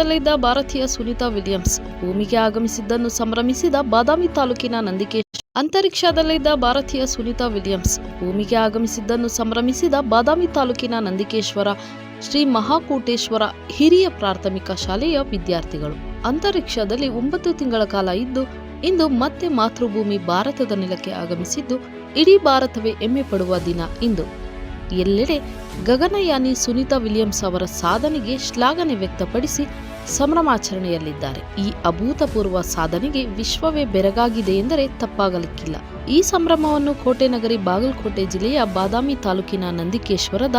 ಅಂತರಿಕ್ಷದಲ್ಲಿದ್ದ ಭಾರತೀಯ ಸುನೀತಾ ವಿಲಿಯಮ್ಸ್ ಭೂಮಿಗೆ ಆಗಮಿಸಿದ್ದನ್ನು ಸಂಭ್ರಮಿಸಿದ ಬಾದಾಮಿ ತಾಲೂಕಿನ ನಂದಿಕೇಶ್. ಅಂತರಿಕ್ಷದಲ್ಲಿದ್ದ ಭಾರತೀಯ ಸುನೀತಾ ವಿಲಿಯಮ್ಸ್ ಭೂಮಿಗೆ ಆಗಮಿಸಿದ್ದನ್ನು ಸಂಭ್ರಮಿಸಿದ ಬಾದಾಮಿ ತಾಲೂಕಿನ ನಂದಿಕೇಶ್ವರ, ಶ್ರೀ ಮಹಾಕೂಟೇಶ್ವರ ಹಿರಿಯ ಪ್ರಾಥಮಿಕ ಶಾಲೆಯ ವಿದ್ಯಾರ್ಥಿಗಳು. ಅಂತರಿಕ್ಷದಲ್ಲಿ ಒಂಬತ್ತು ತಿಂಗಳ ಕಾಲ ಇದ್ದು, ಇಂದು ಮತ್ತೆ ಮಾತೃಭೂಮಿ ಭಾರತದ ನೆಲಕ್ಕೆ ಆಗಮಿಸಿದ್ದು, ಇಡೀ ಭಾರತವೇ ಹೆಮ್ಮೆ ಪಡುವ ದಿನ ಇಂದು. ಎಲ್ಲೆಡೆ ಗಗನಯಾನಿ ಸುನೀತಾ ವಿಲಿಯಮ್ಸ್ ಅವರ ಸಾಧನೆಗೆ ಶ್ಲಾಘನೆ ವ್ಯಕ್ತಪಡಿಸಿ ಸಂಭ್ರಮಾಚರಣೆಯಲ್ಲಿದ್ದಾರೆ ಈ ಅಭೂತಪೂರ್ವ ಸಾಧನೆಗೆ ವಿಶ್ವವೇ ಬೆರಗಾಗಿದೆ ಎಂದರೆ ತಪ್ಪಾಗಲಿಕ್ಕಿಲ್ಲ. ಈ ಸಂಭ್ರಮವನ್ನು ಕೋಟೆ ನಗರಿ ಬಾಗಲಕೋಟೆ ಜಿಲ್ಲೆಯ ಬಾದಾಮಿ ತಾಲೂಕಿನ ನಂದಿಕೇಶ್ವರದ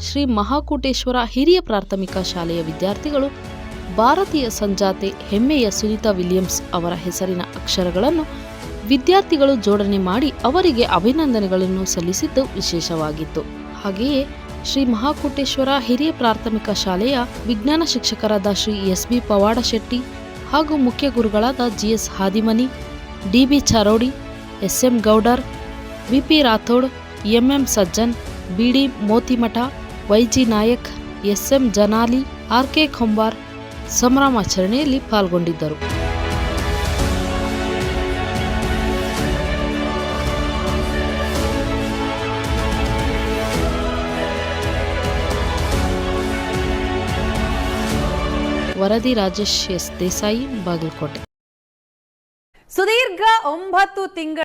ಶ್ರೀ ಮಹಾಕೋಟೇಶ್ವರ ಹಿರಿಯ ಪ್ರಾಥಮಿಕ ಶಾಲೆಯ ವಿದ್ಯಾರ್ಥಿಗಳು ಭಾರತೀಯ ಸಂಜಾತೆ ಹೆಮ್ಮೆಯ ಸುನೀತಾ ವಿಲಿಯಮ್ಸ್ ಅವರ ಹೆಸರಿನ ಅಕ್ಷರಗಳನ್ನು ವಿದ್ಯಾರ್ಥಿಗಳು ಜೋಡಣೆ ಮಾಡಿ ಅವರಿಗೆ ಅಭಿನಂದನೆಗಳನ್ನು ಸಲ್ಲಿಸಿದ್ದು ವಿಶೇಷವಾಗಿತ್ತು. ಹಾಗೆಯೇ ಶ್ರೀ ಮಹಾಕೋಟೇಶ್ವರ ಹಿರಿಯ ಪ್ರಾಥಮಿಕ ಶಾಲೆಯ ವಿಜ್ಞಾನ ಶಿಕ್ಷಕರಾದ ಶ್ರೀ ಎಸ್ ಬಿ ಪವಾಡ ಶೆಟ್ಟಿ ಹಾಗೂ ಮುಖ್ಯ ಗುರುಗಳಾದ GS Hadimani, D B Charodi S M Gowdar VP Rathod, MM Sajjan BD Motimath, Y G Nayak, SM Janali, R K Khambar ಸಂಭ್ರಮಾಚರಣೆಯಲ್ಲಿ ಪಾಲ್ಗೊಂಡಿದ್ದರು. ವರದಿ ರಾಜೇಶ್ ಎಸ್ ದೇಸಾಯಿ ಬಾಗಲಕೋಟೆ. ಸುದೀರ್ಘ ಒಂಬತ್ತು ತಿಂಗಳ